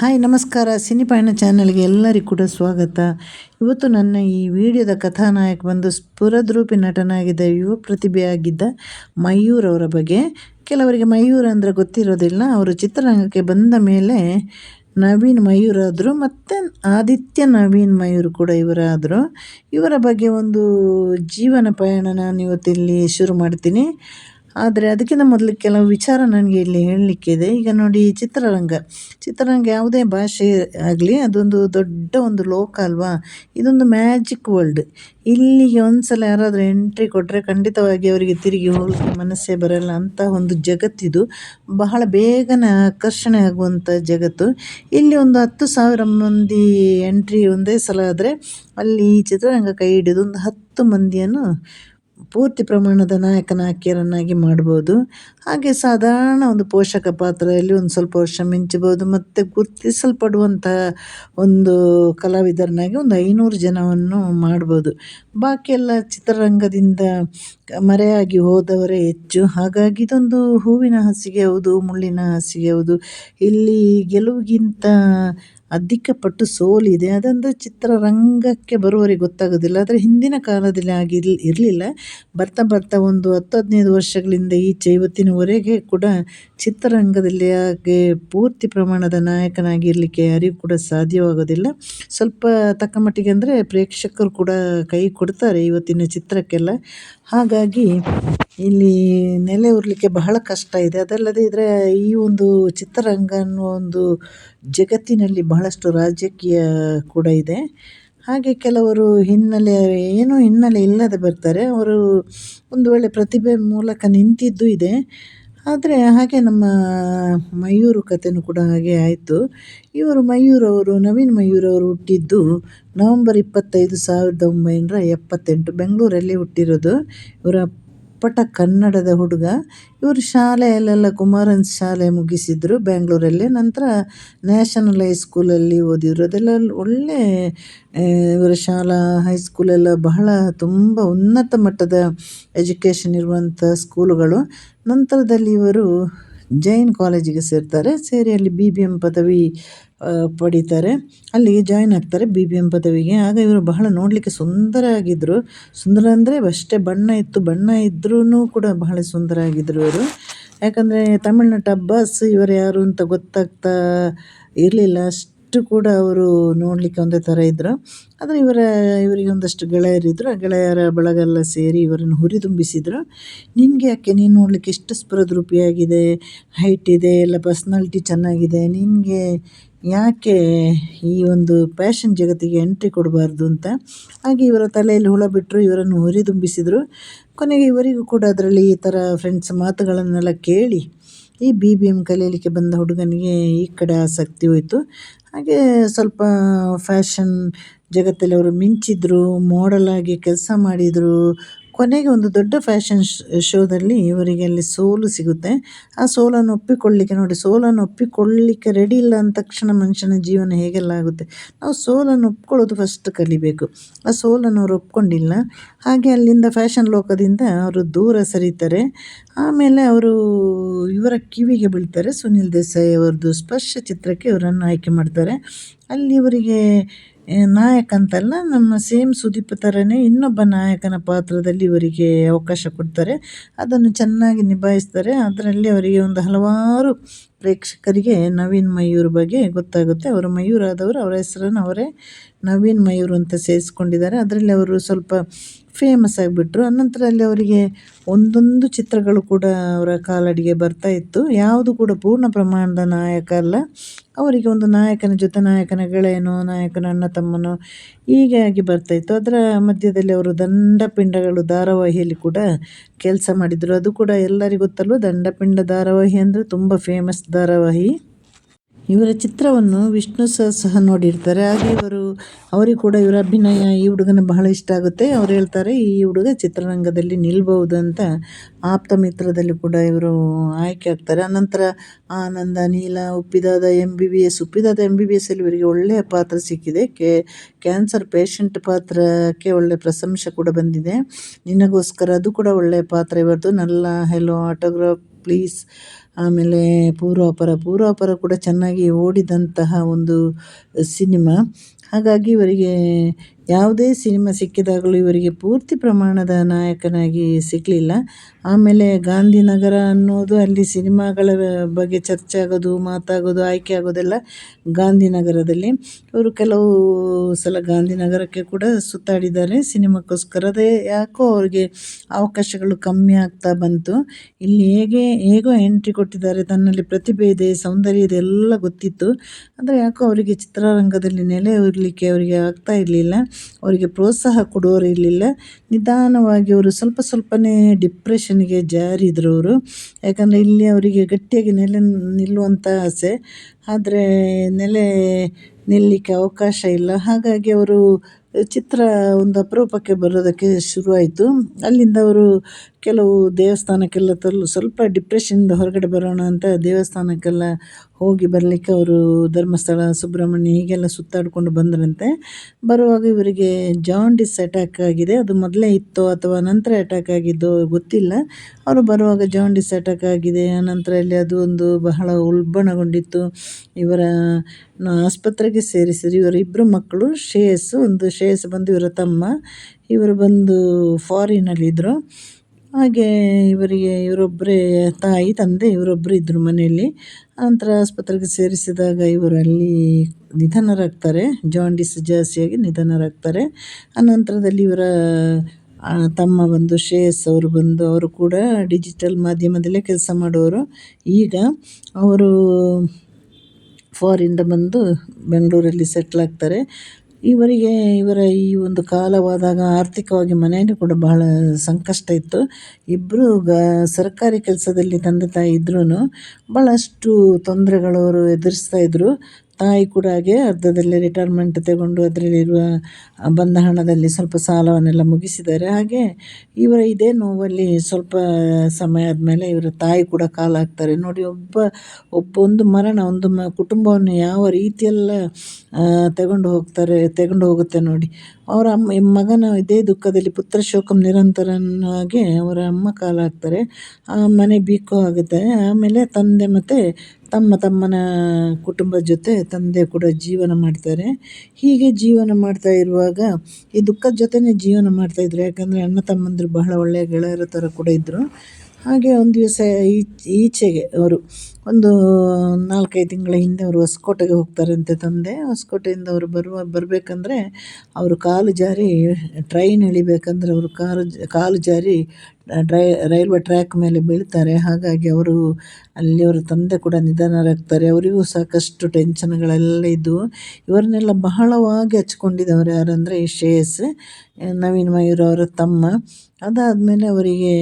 Hi, ನಮಸ್ಕಾರ. ಸಿನಿಪಯಣ ಚಾನಲ್ಗೆ ಎಲ್ಲರಿಗೂ ಕೂಡ ಸ್ವಾಗತ. ಇವತ್ತು ನನ್ನ ಈ ವಿಡಿಯೋದ ಕಥಾನಾಯಕ ಬಂದು ಸ್ಫುರದ್ರೂಪಿ ನಟನಾಗಿದ್ದ ಯುವ ಪ್ರತಿಭೆಯಾಗಿದ್ದ ಮಯೂರ್ ಅವರ ಬಗ್ಗೆ. ಕೆಲವರಿಗೆ ಮಯೂರ್ ಅಂದರೆ ಗೊತ್ತಿರೋದಿಲ್ಲ. ಅವರು ಚಿತ್ರರಂಗಕ್ಕೆ ಬಂದ ಮೇಲೆ ನವೀನ್ ಮಯೂರ್ ಆದರು, ಮತ್ತು ಆದಿತ್ಯ ನವೀನ್ ಮಯೂರ್ ಕೂಡ ಇವರಾದರು. ಇವರ ಬಗ್ಗೆ ಒಂದು ಜೀವನ ಪಯಣ ನಾನು ಇವತ್ತಿಲ್ಲಿ ಶುರು ಮಾಡ್ತೀನಿ. ಆದರೆ ಅದಕ್ಕಿಂತ ಮೊದಲು ಕೆಲವು ವಿಚಾರ ನನಗೆ ಇಲ್ಲಿ ಹೇಳಲಿಕ್ಕಿದೆ. ಈಗ ನೋಡಿ ಚಿತ್ರರಂಗ. ಚಿತ್ರರಂಗ ಯಾವುದೇ ಭಾಷೆ ಆಗಲಿ, ಅದೊಂದು ದೊಡ್ಡ ಒಂದು ಲೋಕ ಅಲ್ವಾ? ಇದೊಂದು ಮ್ಯಾಜಿಕ್ ವರ್ಲ್ಡ್. ಇಲ್ಲಿಗೆ ಒಂದು ಸಲ ಯಾರಾದರೂ ಎಂಟ್ರಿ ಕೊಟ್ಟರೆ ಖಂಡಿತವಾಗಿ ಅವರಿಗೆ ತಿರುಗಿ ಹೋಗಿ ಮನಸ್ಸೇ ಬರಲ್ಲ. ಅಂತ ಒಂದು ಜಗತ್ತಿದು. ಬಹಳ ಬೇಗನೆ ಆಕರ್ಷಣೆ ಆಗುವಂಥ ಜಗತ್ತು. ಇಲ್ಲಿ ಒಂದು ಹತ್ತು ಸಾವಿರ ಮಂದಿ ಎಂಟ್ರಿ ಒಂದೇ ಸಲ ಆದರೆ ಅಲ್ಲಿ ಚಿತ್ರರಂಗ ಕೈ ಹಿಡಿದು ಒಂದು ಹತ್ತು ಮಂದಿಯನ್ನು ಪೂರ್ತಿ ಪ್ರಮಾಣದ ನಾಯಕನ ನಾಯಕಿಯರನ್ನಾಗಿ ಮಾಡ್ಬೋದು. ಹಾಗೆ ಸಾಧಾರಣ ಒಂದು ಪೋಷಕ ಪಾತ್ರದಲ್ಲಿ ಒಂದು ಸ್ವಲ್ಪ ವರ್ಷ ಮಿಂಚಬಹುದು, ಮತ್ತು ಗುರುತಿಸಲ್ಪಡುವಂಥ ಒಂದು ಕಲಾವಿದರನ್ನಾಗಿ ಒಂದು ಐನೂರು ಜನವನ್ನು ಮಾಡ್ಬೋದು. ಬಾಕಿ ಎಲ್ಲ ಚಿತ್ರರಂಗದಿಂದ ಮರೆಯಾಗಿ ಹೋದವರೇ ಹೆಚ್ಚು. ಹಾಗಾಗಿ ಇದೊಂದು ಹೂವಿನ ಹಾಸಿಗೆ ಹೌದು, ಮುಳ್ಳಿನ ಹಾಸಿಗೆ ಹೌದು. ಇಲ್ಲಿ ಗೆಲುವಿಗಿಂತ ಅಧಿಕಪಟ್ಟು ಸೋಲಿದೆ. ಅದೊಂದು ಚಿತ್ರರಂಗಕ್ಕೆ ಬರುವವರಿಗೆ ಗೊತ್ತಾಗೋದಿಲ್ಲ. ಆದರೆ ಹಿಂದಿನ ಕಾಲದಲ್ಲಿ ಆಗಿರ್ಲಿ ಇರಲಿಲ್ಲ. ಬರ್ತಾ ಬರ್ತಾ ಒಂದು ಹತ್ತು ಹದಿನೈದು ವರ್ಷಗಳಿಂದ ಈಚೆ ಇವತ್ತಿನವರೆಗೆ ಕೂಡ ಚಿತ್ರರಂಗದಲ್ಲಿ ಹಾಗೆ ಪೂರ್ತಿ ಪ್ರಮಾಣದ ನಾಯಕನಾಗಿರಲಿಕ್ಕೆ ಯಾರಿಗೂ ಕೂಡ ಸಾಧ್ಯವಾಗೋದಿಲ್ಲ. ಸ್ವಲ್ಪ ತಕ್ಕ ಮಟ್ಟಿಗೆ ಅಂದರೆ ಪ್ರೇಕ್ಷಕರು ಕೂಡ ಕೈ ಕೊಡ್ತಾರೆ ಇವತ್ತಿನ ಚಿತ್ರಕ್ಕೆಲ್ಲ. ಹಾಗಾಗಿ ಇಲ್ಲಿ ನೆಲೆ ಉರಲಿಕ್ಕೆ ಬಹಳ ಕಷ್ಟ ಇದೆ. ಅದಲ್ಲದೆ ಇದ್ರೆ ಈ ಒಂದು ಚಿತ್ರರಂಗ ಅನ್ನುವ ಒಂದು ಜಗತ್ತಿನಲ್ಲಿ ಬಹಳಷ್ಟು ರಾಜಕೀಯ ಕೂಡ ಇದೆ. ಹಾಗೆ ಕೆಲವರು ಹಿನ್ನೆಲೆ, ಏನೂ ಹಿನ್ನೆಲೆ ಇಲ್ಲದೆ ಬರ್ತಾರೆ. ಅವರು ಒಂದು ವೇಳೆ ಪ್ರತಿಭೆ ಮೂಲಕ ನಿಂತಿದ್ದು ಇದೆ. ಆದರೆ ಹಾಗೆ ನಮ್ಮ ಮಯೂರು ಕಥೆಯೂ ಕೂಡ ಹಾಗೆ ಆಯಿತು. ಇವರು ಮಯೂರವರು ನವೀನ್ ಮಯೂರವರು ಹುಟ್ಟಿದ್ದು ನವಂಬರ್ ಇಪ್ಪತ್ತೈದು ಸಾವಿರದ ಒಂಬೈನೂರ ಎಪ್ಪತ್ತೆಂಟು. ಬೆಂಗಳೂರಲ್ಲಿ ಹುಟ್ಟಿರೋದು. ಇವರ ಅಪ್ಪಟ ಕನ್ನಡದ ಹುಡುಗ. ಇವರು ಶಾಲೆಯಲ್ಲೆಲ್ಲ ಕುಮಾರನ್ ಶಾಲೆ ಮುಗಿಸಿದರು. ಬ್ಯಾಂಗ್ಳೂರಲ್ಲಿ ನಂತರ ನ್ಯಾಷನಲ್ ಹೈಸ್ಕೂಲಲ್ಲಿ ಓದಿದ್ರು. ಅದೆಲ್ಲ ಒಳ್ಳೆ ಇವರ ಶಾಲಾ ಹೈಸ್ಕೂಲೆಲ್ಲ ಬಹಳ ತುಂಬ ಉನ್ನತ ಮಟ್ಟದ ಎಜುಕೇಷನ್ ಇರುವಂಥ ಸ್ಕೂಲುಗಳು. ನಂತರದಲ್ಲಿ ಇವರು ಜೈನ್ ಕಾಲೇಜಿಗೆ ಸೇರ್ತಾರೆ. ಸೇರಿ ಅಲ್ಲಿ ಬಿ ಬಿ ಎಂ ಪದವಿ ಪಡೀತಾರೆ. ಅಲ್ಲಿಗೆ ಜಾಯ್ನ್ ಆಗ್ತಾರೆ ಬಿ ಬಿ ಎಂ ಪದವಿಗೆ. ಆಗ ಇವರು ಬಹಳ ನೋಡಲಿಕ್ಕೆ ಸುಂದರ ಆಗಿದ್ದರು ಸುಂದರ ಅಂದರೆ ಅಷ್ಟೇ ಬಣ್ಣ ಇತ್ತು. ಬಣ್ಣ ಇದ್ರೂ ಕೂಡ ಬಹಳ ಸುಂದರ ಆಗಿದ್ದರು ಇವರು. ಯಾಕಂದರೆ ತಮಿಳ್ನಾಟ ಅಬ್ಬಾಸ್ ಇವರು ಯಾರು ಅಂತ ಗೊತ್ತಾಗ್ತಾ ಇರಲಿಲ್ಲ ಕೂಡ ಅವರು ನೋಡಲಿಕ್ಕೆ ಒಂದೇ ಥರ ಇದ್ದರು ಆದರೆ ಇವರ, ಇವರಿಗೆ ಒಂದಷ್ಟು ಗೆಳೆಯರಿದ್ದರು ಆ ಗೆಳೆಯರ ಬಳಗೆಲ್ಲ ಸೇರಿ ಇವರನ್ನು ಹುರಿದುಂಬಿಸಿದರು. ನಿನಗೆ ಯಾಕೆ? ನೀನು ನೋಡಲಿಕ್ಕೆ ಎಷ್ಟು ಸ್ಪೃದ್ರೂಪಿಯಾಗಿದೆ ಹೈಟ್ ಇದೆ, ಎಲ್ಲ ಪರ್ಸ್ನಾಲಿಟಿ ಚೆನ್ನಾಗಿದೆ. ನಿನಗೆ ಯಾಕೆ ಈ ಒಂದು ಪ್ಯಾಷನ್ ಜಗತ್ತಿಗೆ ಎಂಟ್ರಿ ಕೊಡಬಾರ್ದು ಅಂತ? ಹಾಗೆ ಇವರ ತಲೆಯಲ್ಲಿ ಹುಳ ಬಿಟ್ಟರು ಇವರನ್ನು ಹುರಿದುಂಬಿಸಿದರು. ಕೊನೆಗೆ ಇವರಿಗೂ ಕೂಡ ಅದರಲ್ಲಿ ಈ ಥರ ಫ್ರೆಂಡ್ಸ್ ಮಾತುಗಳನ್ನೆಲ್ಲ ಕೇಳಿ ಈ ಬಿ ಬಿ ಎಂ ಕಲೀಲಿಕ್ಕೆ ಬಂದ ಹುಡುಗನಿಗೆ ಈ ಕಡೆ ಆಸಕ್ತಿ ಹೋಯಿತು. ಹಾಗೆ ಸ್ವಲ್ಪ ಫ್ಯಾಷನ್ ಜಗತ್ತಲ್ಲಿ ಅವರು ಮಿಂಚಿದ್ರು ಮೋಡಲ್ ಆಗಿ ಕೆಲಸ ಮಾಡಿದರು ಕೊನೆಗೆ ಒಂದು ದೊಡ್ಡ ಫ್ಯಾಷನ್ ಶೋದಲ್ಲಿ ಇವರಿಗೆ ಅಲ್ಲಿ ಸೋಲು ಸಿಗುತ್ತೆ. ಆ ಸೋಲನ್ನು ಒಪ್ಪಿಕೊಳ್ಳಲಿಕ್ಕೆ ನೋಡಿ, ಸೋಲನ್ನು ಒಪ್ಪಿಕೊಳ್ಳಲಿಕ್ಕೆ ರೆಡಿ ಇಲ್ಲ ಅಂದ ತಕ್ಷಣ ಮನುಷ್ಯನ ಜೀವನ ಹೇಗೆಲ್ಲ ಆಗುತ್ತೆ? ನಾವು ಸೋಲನ್ನು ಒಪ್ಕೊಳ್ಳೋದು ಫಸ್ಟ್ ಕಲಿಬೇಕು. ಆ ಸೋಲನ್ನು ಅವರು ಒಪ್ಕೊಂಡಿಲ್ಲ. ಹಾಗೆ ಅಲ್ಲಿಂದ ಫ್ಯಾಷನ್ ಲೋಕದಿಂದ ಅವರು ದೂರ ಸರಿತಾರೆ. ಆಮೇಲೆ ಅವರು ಇವರ ಕಿವಿಗೆ ಬೀಳ್ತಾರೆ. ಸುನಿಲ್ ದೇಸಾಯಿ ಅವರದ್ದು ಸ್ಪರ್ಶ ಚಿತ್ರಕ್ಕೆ ಇವರನ್ನು ಆಯ್ಕೆ ಮಾಡ್ತಾರೆ. ಅಲ್ಲಿ ಇವರಿಗೆ ನಾಯಕ ಅಂತಲ್ಲ, ನಮ್ಮ ಸೇಮ್ ಸುದೀಪ್ ಥರನೇ ಇನ್ನೊಬ್ಬ ನಾಯಕನ ಪಾತ್ರದಲ್ಲಿ ಇವರಿಗೆ ಅವಕಾಶ ಕೊಡ್ತಾರೆ. ಅದನ್ನು ಚೆನ್ನಾಗಿ ನಿಭಾಯಿಸ್ತಾರೆ. ಅದರಲ್ಲಿ ಅವರಿಗೆ ಒಂದು ಹಲವಾರು ಪ್ರೇಕ್ಷಕರಿಗೆ ನವೀನ್ ಮಯೂರ್ ಬಗ್ಗೆ ಗೊತ್ತಾಗುತ್ತೆ. ಅವರು ಮಯೂರ್ ಆದವರು, ಅವರ ಹೆಸರನ್ನು ಅವರೇ ನವೀನ್ ಮಯೂರ್ ಅಂತ ಸೇರಿಸ್ಕೊಂಡಿದ್ದಾರೆ. ಅದರಲ್ಲಿ ಅವರು ಸ್ವಲ್ಪ ಫೇಮಸ್ ಆಗಿಬಿಟ್ರು. ಅನಂತರ ಅಲ್ಲಿ ಅವರಿಗೆ ಒಂದೊಂದು ಚಿತ್ರಗಳು ಕೂಡ ಅವರ ಕಾಲಡಿಗೆ ಬರ್ತಾ ಇತ್ತು. ಯಾವುದು ಕೂಡ ಪೂರ್ಣ ಪ್ರಮಾಣದ ನಾಯಕ ಅಲ್ಲ. ಅವರಿಗೆ ಒಂದು ನಾಯಕನ ಜೊತೆ ನಾಯಕನ ಗೆಳೆಯನೋ, ನಾಯಕನ ಅಣ್ಣ ತಮ್ಮನೋ ಹೀಗೆ ಆಗಿ ಬರ್ತಾಯಿತ್ತು ಅದರ ಮಧ್ಯದಲ್ಲಿ ಅವರು ದಂಡಪಿಂಡಗಳು, ಧಾರಾವಾಹಿಯಲ್ಲಿ ಕೂಡ ಕೆಲಸ ಮಾಡಿದರು. ಅದು ಕೂಡ ಎಲ್ಲರಿಗೂ ಗೊತ್ತಲ್ವ? ದಂಡಪಿಂಡ ಧಾರಾವಾಹಿ ಅಂದರೆ ತುಂಬ ಫೇಮಸ್ ಧಾರಾವಾಹಿ. ಇವರ ಚಿತ್ರವನ್ನು ವಿಷ್ಣು ಸರ್ ಸಹ ನೋಡಿರ್ತಾರೆ. ಹಾಗೆ ಇವರು, ಅವರಿಗೆ ಕೂಡ ಇವರ ಅಭಿನಯ ಈ ಹುಡುಗನ ಬಹಳ ಇಷ್ಟ ಆಗುತ್ತೆ. ಅವ್ರು ಹೇಳ್ತಾರೆ, ಈ ಹುಡುಗ ಚಿತ್ರರಂಗದಲ್ಲಿ ನಿಲ್ಬಹುದು ಅಂತ. ಆಪ್ತ ಮಿತ್ರದಲ್ಲಿ ಕೂಡ ಇವರು ಆಯ್ಕೆ ಆಗ್ತಾರೆ. ಅನಂತರ Ananda, Neela, Uppi Dada M B B S Uppi Dada M B B ಎಸ್ಸಲ್ಲಿ ಇವರಿಗೆ ಒಳ್ಳೆಯ ಪಾತ್ರ ಸಿಕ್ಕಿದೆ. ಕೆ, ಕ್ಯಾನ್ಸರ್ ಪೇಷಂಟ್ ಪಾತ್ರಕ್ಕೆ ಒಳ್ಳೆಯ ಪ್ರಶಂಸೆ ಕೂಡ ಬಂದಿದೆ. ನಿನಗೋಸ್ಕರ ಅದು ಕೂಡ ಒಳ್ಳೆಯ ಪಾತ್ರ. ಇವರದು, ನಲ್ಲ, ಹೆಲೋ, ಆಟೋಗ್ರಾಫ್, ಪ್ಲೀಸ್. ಆಮೇಲೆ ಪೂರ್ವಾಪರ ಪೂರ್ವಾಪರ ಕೂಡ ಚೆನ್ನಾಗಿ ಓಡಿದಂತಹ ಒಂದು ಸಿನಿಮಾ. ಹಾಗಾಗಿ ಇವರಿಗೆ ಯಾವುದೇ ಸಿನಿಮಾ ಸಿಕ್ಕಿದಾಗಲೂ ಇವರಿಗೆ ಪೂರ್ತಿ ಪ್ರಮಾಣದ ನಾಯಕನಾಗಿ ಸಿಗಲಿಲ್ಲ ಆಮೇಲೆ ಗಾಂಧಿನಗರ ಅನ್ನೋದು ಅಲ್ಲಿ ಸಿನಿಮಾಗಳ ಬಗ್ಗೆ ಚರ್ಚೆ ಆಗೋದು ಮಾತಾಗೋದು, ಆಯ್ಕೆ ಆಗೋದೆಲ್ಲ ಗಾಂಧಿನಗರದಲ್ಲಿ. ಇವರು ಕೆಲವು ಸಲ ಗಾಂಧಿನಗರಕ್ಕೆ ಕೂಡ ಸುತ್ತಾಡಿದ್ದಾರೆ. ಸಿನಿಮಾಕ್ಕೋಸ್ಕರ ಅದೇ ಯಾಕೋ ಅವ್ರಿಗೆ ಅವಕಾಶಗಳು ಕಮ್ಮಿ ಆಗ್ತಾ ಬಂತು. ಇಲ್ಲಿ ಹೇಗೆ, ಹೇಗೋ ಎಂಟ್ರಿ ಕೊಟ್ಟಿದ್ದಾರೆ. ತನ್ನಲ್ಲಿ ಪ್ರತಿಭೆ ಇದೆ, ಸೌಂದರ್ಯ ಇದೆ, ಎಲ್ಲ ಗೊತ್ತಿತ್ತು. ಅಂದರೆ ಯಾಕೋ ಅವರಿಗೆ ಚಿತ್ರರಂಗದಲ್ಲಿ ನೆಲೆ ಇರಲಿಕ್ಕೆ ಅವರಿಗೆ ಆಗ್ತಾ ಇರಲಿಲ್ಲ. ಅವರಿಗೆ ಪ್ರೋತ್ಸಾಹ ಕೊಡೋರು ಇರಲಿಲ್ಲ. ನಿಧಾನವಾಗಿ ಅವರು ಸ್ವಲ್ಪ ಸ್ವಲ್ಪನೇ ಡಿಪ್ರೆಷನ್ಗೆ ಜಾರಿದ್ರು ಅವರು. ಯಾಕಂದರೆ ಇಲ್ಲಿ ಅವರಿಗೆ ಗಟ್ಟಿಯಾಗಿ ನೆಲೆ ನಿಲ್ಲುವಂಥ ಆಸೆ. ಆದರೆ ನೆಲೆ ನಿಲ್ಲಲಿಕ್ಕೆ ಅವಕಾಶ ಇಲ್ಲ. ಹಾಗಾಗಿ ಅವರು ಚಿತ್ರ ಒಂದು ಅಪರೂಪಕ್ಕೆ ಬರೋದಕ್ಕೆ ಶುರುವಾಯಿತು. ಅಲ್ಲಿಂದ ಅವರು ಕೆಲವು ದೇವಸ್ಥಾನಕ್ಕೆಲ್ಲ ತಲು ಸ್ವಲ್ಪ ಡಿಪ್ರೆಷನ್ನಿಂದ ಹೊರಗಡೆ ಬರೋಣ ಅಂತ ದೇವಸ್ಥಾನಕ್ಕೆಲ್ಲ ಹೋಗಿ ಬರಲಿಕ್ಕೆ ಅವರು ಧರ್ಮಸ್ಥಳ, ಸುಬ್ರಹ್ಮಣ್ಯ ಹೀಗೆಲ್ಲ ಸುತ್ತಾಡಿಕೊಂಡು ಬಂದರಂತೆ. ಬರುವಾಗ ಇವರಿಗೆ ಜಾಂಡಿಸ್ ಅಟ್ಯಾಕ್ ಆಗಿದೆ. ಅದು ಮೊದಲೇ ಇತ್ತೋ ಅಥವಾ ನಂತರ ಅಟ್ಯಾಕ್ ಆಗಿದ್ದೋ ಗೊತ್ತಿಲ್ಲ. ಅವರು ಬರುವಾಗ ಜಾಂಡಿಸ್ ಅಟ್ಯಾಕ್ ಆಗಿದೆ. ಆನಂತರ ಅಲ್ಲಿ ಅದು ಒಂದು ಬಹಳ ಉಲ್ಬಣಗೊಂಡಿತ್ತು. ಇವರ ಆಸ್ಪತ್ರೆಗೆ ಸೇರಿಸಿದ್ರು. ಇವರ ಇಬ್ಬರು ಮಕ್ಕಳು, ಶ್ರೇಯಸ್ಸು, ಒಂದು ಶ್ರೇಯಸ್ ಬಂದು ಇವರ ತಮ್ಮ, ಇವರು ಬಂದು ಫಾರಿನಲ್ಲಿದ್ದರು ಹಾಗೆ ಇವರಿಗೆ ಇವರೊಬ್ಬರೇ ತಾಯಿ, ತಂದೆ ಇವರೊಬ್ಬರು ಇದ್ದರು ಮನೆಯಲ್ಲಿ. ನಂತರ ಆಸ್ಪತ್ರೆಗೆ ಸೇರಿಸಿದಾಗ ಇವರು ಅಲ್ಲಿ ನಿಧನರಾಗ್ತಾರೆ ಜಾಂಡಿಸ್ ಜಾಸ್ತಿಯಾಗಿ ನಿಧನರಾಗ್ತಾರೆ. ಅನಂತರದಲ್ಲಿ ಇವರ ತಮ್ಮ ಬಂದು ಶ್ರೇಯಸ್ ಅವರು ಬಂದು, ಅವರು ಕೂಡ ಡಿಜಿಟಲ್ ಮಾಧ್ಯಮದಲ್ಲೇ ಕೆಲಸ ಮಾಡೋರು ಈಗ ಅವರು ಫಾರಿಂದ ಬಂದು ಬೆಂಗಳೂರಲ್ಲಿ ಸೆಟ್ಲ್ ಆಗ್ತಾರೆ. ಇವರಿಗೆ, ಇವರ ಈ ಒಂದು ಕಾಲವಾದಾಗ ಆರ್ಥಿಕವಾಗಿ ಮನೆಯಲ್ಲಿ ಕೂಡ ಬಹಳ ಸಂಕಷ್ಟ ಇತ್ತು. ಇಬ್ಬರು ಗ, ಸರ್ಕಾರಿ ಕೆಲಸದಲ್ಲಿ ತಂದೆ ತಾಯಿ ಇದ್ರೂ ಭಾಳಷ್ಟು ತೊಂದರೆಗಳು ಎದುರಿಸ್ತಾ ಇದ್ದರು ತಾಯಿ ಕೂಡ ಹಾಗೆ ಅರ್ಧದಲ್ಲಿ ರಿಟೈರ್ಮೆಂಟ್ ತಗೊಂಡು ಅದರಲ್ಲಿರುವ ಬಂದ ಹಣದಲ್ಲಿ ಸ್ವಲ್ಪ ಸಾಲವನ್ನೆಲ್ಲ ಮುಗಿಸಿದ್ದಾರೆ. ಹಾಗೆ ಇವರ ಇದೇ ನೋವಲ್ಲಿ ಸ್ವಲ್ಪ ಸಮಯ ಆದಮೇಲೆ ಇವರ ತಾಯಿ ಕೂಡ ಕಾಲಾಗ್ತಾರೆ ನೋಡಿ, ಒಬ್ಬ ಒಬ್ಬ ಒಂದು ಮರಣ, ಒಂದು ಮ, ಕುಟುಂಬವನ್ನು ಯಾವ ರೀತಿಯೆಲ್ಲ ತಗೊಂಡು ಹೋಗ್ತಾರೆ, ತಗೊಂಡು ಹೋಗುತ್ತೆ ನೋಡಿ. ಅವರ ಅಮ್ಮ ಮಗನ ಇದೇ ದುಃಖದಲ್ಲಿ ಪುತ್ರ ಶೋಕಂ ನಿರಂತರನಾಗಿ ಅವರ ಅಮ್ಮ ಕಾಲಾಗ್ತಾರೆ ಆ, ಮನೆ ಬೀಕೋ ಆಗುತ್ತೆ. ಆಮೇಲೆ ತಂದೆ ಮತ್ತು ತಮ್ಮ ತಮ್ಮನ ಕುಟುಂಬದ ಜೊತೆ ತಂದೆ ಕೂಡ ಜೀವನ ಮಾಡ್ತಾರೆ. ಹೀಗೆ ಜೀವನ ಮಾಡ್ತಾ ಇರುವಾಗ ಈ ದುಃಖದ ಜೊತೆನೇ ಜೀವನ ಮಾಡ್ತಾಯಿದ್ರು ಯಾಕಂದರೆ ಅಣ್ಣ ತಮ್ಮಂದಿರು ಬಹಳ ಒಳ್ಳೆಯ ಗೆಳೆಯರ ಥರ ಕೂಡ ಇದ್ದರು ಹಾಗೆ ಒಂದು ದಿವಸ ಈಚೆಗೆ ಅವರು ಒಂದು ನಾಲ್ಕೈದು ತಿಂಗಳ ಹಿಂದೆ ಅವರು ಹೊಸಕೋಟೆಗೆ ಹೋಗ್ತಾರಂತೆ ತಂದೆ. ಹೊಸಕೋಟೆಯಿಂದ ಅವರು ಬರುವ, ಬರಬೇಕಂದ್ರೆ ಅವರು ಕಾಲು ಜಾರಿ ಟ್ರೈನ್ ಇಳಿಬೇಕಂದ್ರೆ ಅವರು ಕಾಲು ಕಾಲು ಜಾರಿ ಡ್ರೈ ರೈಲ್ವೆ ಟ್ರ್ಯಾಕ್ ಮೇಲೆ ಬೀಳ್ತಾರೆ. ಹಾಗಾಗಿ ಅವರು ಅಲ್ಲಿ ಅವರ ತಂದೆ ಕೂಡ ನಿಧನರಾಗ್ತಾರೆ. ಅವರಿಗೂ ಸಾಕಷ್ಟು ಟೆನ್ಷನ್ಗಳೆಲ್ಲ ಇದ್ದವು ಇವರನ್ನೆಲ್ಲ ಬಹಳವಾಗಿ ಹಚ್ಕೊಂಡಿದ್ದವರು ಯಾರಂದರೆ ಈ ಶ್ರೇಯಸ್, ನವೀನ್ ಮಯೂರ್ ಅವರ ತಮ್ಮ. ಅದಾದಮೇಲೆ ಅವರಿಗೆ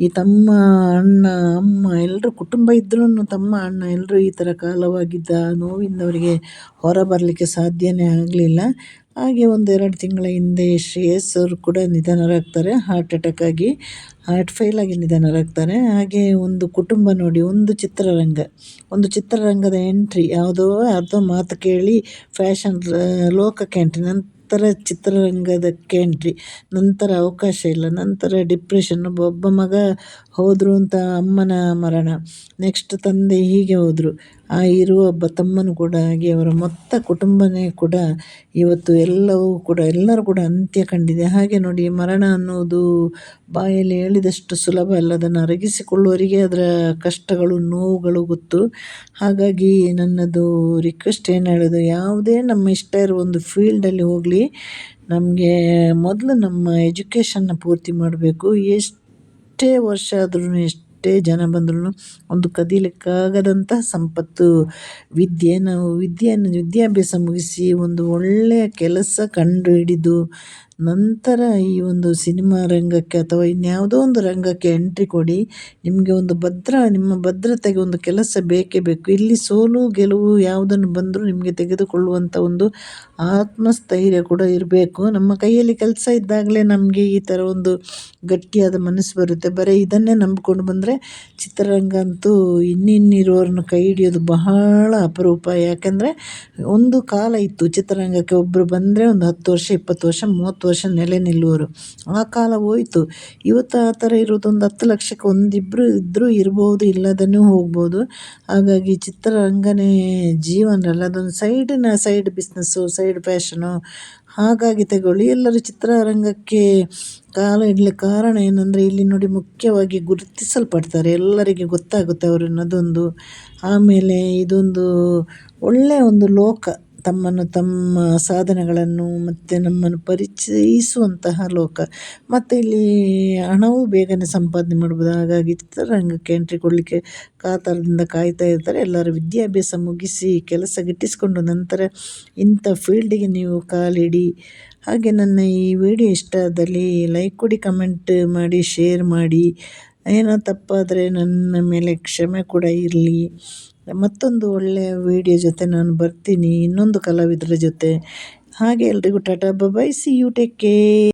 ಈ ತಮ್ಮ ಅಣ್ಣ, ಅಮ್ಮ ಎಲ್ಲರೂ ಕುಟುಂಬ ಇದ್ರೂ ತಮ್ಮ ಅಣ್ಣ ಎಲ್ಲರೂ ಈ ಥರ ಕಾಲವಾಗಿದ್ದ ನೋವಿಂದ ಅವರಿಗೆ ಹೊರ ಬರಲಿಕ್ಕೆ ಸಾಧ್ಯವೇ ಆಗಲಿಲ್ಲ. ಹಾಗೆ ಒಂದೆರಡು ತಿಂಗಳ ಹಿಂದೆ ಶ್ರೇಯಸ್ ಅವರು ಕೂಡ ನಿಧನರಾಗ್ತಾರೆ, ಹಾರ್ಟ್ ಅಟ್ಯಾಕ್ ಆಗಿ, ಹಾರ್ಟ್ ಫೇಲ್ ಆಗಿ ನಿಧನರಾಗ್ತಾರೆ. ಹಾಗೆ ಒಂದು ಕುಟುಂಬ ನೋಡಿ, ಒಂದು ಚಿತ್ರರಂಗ, ಒಂದು ಚಿತ್ರರಂಗದ ಎಂಟ್ರಿ ಯಾವುದೋ ಅರ್ಧ ಮಾತು ಕೇಳಿ ಫ್ಯಾಷನ್ ಲೋಕಕ್ಕೆ ಎಂಟ್ರಿ ನಂತರ ಚಿತ್ರರಂಗದಕ್ಕೆ ಎಂಟ್ರಿ ನಂತರ ಅವಕಾಶ ಇಲ್ಲ, ನಂತರ ಡಿಪ್ರೆಷನ್ ಒಬ್ಬ ಮಗ ಹೋದರು ಅಂತ ಅಮ್ಮನ ಮರಣ ನೆಕ್ಸ್ಟ್ ತಂದೆ ಹೀಗೆ ಹೋದರು. ಇರುವ ಒಬ್ಬ ತಮ್ಮನು ಕೂಡ ಹಾಗೆ ಅವರ ಮೊತ್ತ ಕುಟುಂಬನೇ ಕೂಡ ಇವತ್ತು ಎಲ್ಲವೂ ಕೂಡ ಎಲ್ಲರೂ ಕೂಡ ಅಂತ್ಯ ಕಂಡಿದೆ. ಹಾಗೆ ನೋಡಿ, ಮರಣ ಅನ್ನೋದು ಬಾಯಲ್ಲಿ ಹೇಳಿದಷ್ಟು ಸುಲಭ ಅಲ್ಲ. ಅದನ್ನು ಅರಗಿಸಿಕೊಳ್ಳುವವರಿಗೆ ಅದರ ಕಷ್ಟಗಳು, ನೋವುಗಳು ಗೊತ್ತು. ಹಾಗಾಗಿ ನನ್ನದು ರಿಕ್ವೆಸ್ಟ್ ಏನು ಹೇಳೋದು, ಯಾವುದೇ ನಮ್ಮ ಇಷ್ಟ ಇರೋ ಒಂದು ಫೀಲ್ಡಲ್ಲಿ ಹೋಗಲಿ, ನಮಗೆ ಮೊದಲು ನಮ್ಮ ಎಜುಕೇಷನ್ನ ಪೂರ್ತಿ ಮಾಡಬೇಕು. ಎಷ್ಟೇ ವರ್ಷ ಆದ್ರೂ ಎಷ್ಟೇ ಜನ ಬಂದ್ರೂ ಒಂದು ಕದೀಲಿಕ್ಕಾಗದಂತಹ ಸಂಪತ್ತು. ವಿದ್ಯೆ ನಾವು ವಿದ್ಯೆಯನ್ನು ವಿದ್ಯಾಭ್ಯಾಸ ಮುಗಿಸಿ ಒಂದು ಒಳ್ಳೆಯ ಕೆಲಸ ಕಂಡು ಹಿಡಿದು ನಂತರ ಈ ಒಂದು ಸಿನಿಮಾ ರಂಗಕ್ಕೆ ಅಥವಾ ಇನ್ಯಾವುದೋ ಒಂದು ರಂಗಕ್ಕೆ ಎಂಟ್ರಿ ಕೊಡಿ. ನಿಮಗೆ ಒಂದು ಭದ್ರ, ನಿಮ್ಮ ಭದ್ರತೆಗೆ ಒಂದು ಕೆಲಸ ಬೇಕೇ ಬೇಕು. ಇಲ್ಲಿ ಸೋಲು, ಗೆಲುವು ಯಾವುದನ್ನು ಬಂದರೂ ನಿಮಗೆ ತೆಗೆದುಕೊಳ್ಳುವಂಥ ಒಂದು ಆತ್ಮಸ್ಥೈರ್ಯ ಕೂಡ ಇರಬೇಕು. ನಮ್ಮ ಕೈಯಲ್ಲಿ ಕೆಲಸ ಇದ್ದಾಗಲೇ ನಮಗೆ ಈ ಥರ ಒಂದು ಗಟ್ಟಿಯಾದ ಮನಸ್ಸು ಬರುತ್ತೆ. ಬರೀ ಇದನ್ನೇ ನಂಬಿಕೊಂಡು ಬಂದರೆ ಚಿತ್ರರಂಗ ಅಂತೂ ಇನ್ನಿನ್ನಿರುವವ್ರನ್ನ ಕೈ ಹಿಡಿಯೋದು ಬಹಳ ಅಪರೂಪ. ಯಾಕೆಂದರೆ ಒಂದು ಕಾಲ ಇತ್ತು ಚಿತ್ರರಂಗಕ್ಕೆ. ಒಬ್ಬರು ಬಂದರೆ ಒಂದು ಹತ್ತು ವರ್ಷ, ಇಪ್ಪತ್ತು ವರ್ಷ, ಮೂವತ್ತು ವರ್ಷ ನೆಲೆ ನಿಲ್ಲುವರು. ಆ ಕಾಲ ಹೋಯಿತು. ಇವತ್ತು ಆ ಥರ ಇರೋದೊಂದು ಹತ್ತು ಲಕ್ಷಕ್ಕೆ ಒಂದಿಬ್ಬರು ಇದ್ದರೂ ಇರ್ಬೋದು ಇಲ್ಲದನ್ನೂ ಹೋಗ್ಬೋದು. ಹಾಗಾಗಿ ಚಿತ್ರರಂಗನೇ ಜೀವನ ಅಲ್ಲ. ಅದೊಂದು ಸೈಡಿನ ಸೈಡ್ ಬಿಸ್ನೆಸ್ಸು, ಸೈಡ್ ಫ್ಯಾಷನು. ಹಾಗಾಗಿ ತಗೊಳ್ಳಿ. ಎಲ್ಲರೂ ಚಿತ್ರರಂಗಕ್ಕೆ ಕಾಲ ಇಡಲಿಕ್ಕೆ ಕಾರಣ ಏನಂದರೆ, ಇಲ್ಲಿ ನೋಡಿ ಮುಖ್ಯವಾಗಿ ಗುರುತಿಸಲ್ಪಡ್ತಾರೆ. ಎಲ್ಲರಿಗೆ ಗೊತ್ತಾಗುತ್ತೆ ಅವರು ಅನ್ನೋದೊಂದು. ಆಮೇಲೆ ಇದೊಂದು ಒಳ್ಳೆಯ ಒಂದು ಲೋಕ. ತಮ್ಮನ್ನು ತಮ್ಮ ಸಾಧನೆಗಳನ್ನು ಮತ್ತು ನಮ್ಮನ್ನು ಪರಿಚಯಿಸುವಂತಹ ಲೋಕ. ಮತ್ತು ಇಲ್ಲಿ ಹಣವೂ ಬೇಗನೆ ಸಂಪಾದನೆ ಮಾಡ್ಬೋದು. ಹಾಗಾಗಿ ಚಿತ್ರರಂಗಕ್ಕೆ ಎಂಟ್ರಿ ಕೊಡಲಿಕ್ಕೆ ಕಾತರದಿಂದ ಕಾಯ್ತಾ ಇರ್ತಾರೆ. ಎಲ್ಲರೂ ವಿದ್ಯಾಭ್ಯಾಸ ಮುಗಿಸಿ ಕೆಲಸ ಗಿಟ್ಟಿಸಿಕೊಂಡು ನಂತರ ಇಂಥ ಫೀಲ್ಡಿಗೆ ನೀವು ಕಾಲಿಡಿ. ಹಾಗೆ ನನ್ನ ಈ ವಿಡಿಯೋ ಇಷ್ಟ ಆದಲ್ಲಿ ಲೈಕ್ ಕೊಡಿ ಕಮೆಂಟ್ ಮಾಡಿ ಶೇರ್ ಮಾಡಿ. ಏನೋ ತಪ್ಪಾದರೆ ನನ್ನ ಮೇಲೆ ಕ್ಷಮೆ ಕೂಡ ಇರಲಿ. ಮತ್ತೊಂದು ಒಳ್ಳೆಯ ವಿಡಿಯೋ ಜೊತೆ ನಾನು ಬರ್ತೀನಿ. ಇನ್ನೊಂದು ಕಲಾವಿದರ ಜೊತೆ. ಹಾಗೆ ಎಲ್ರಿಗೂ tata bye see you take care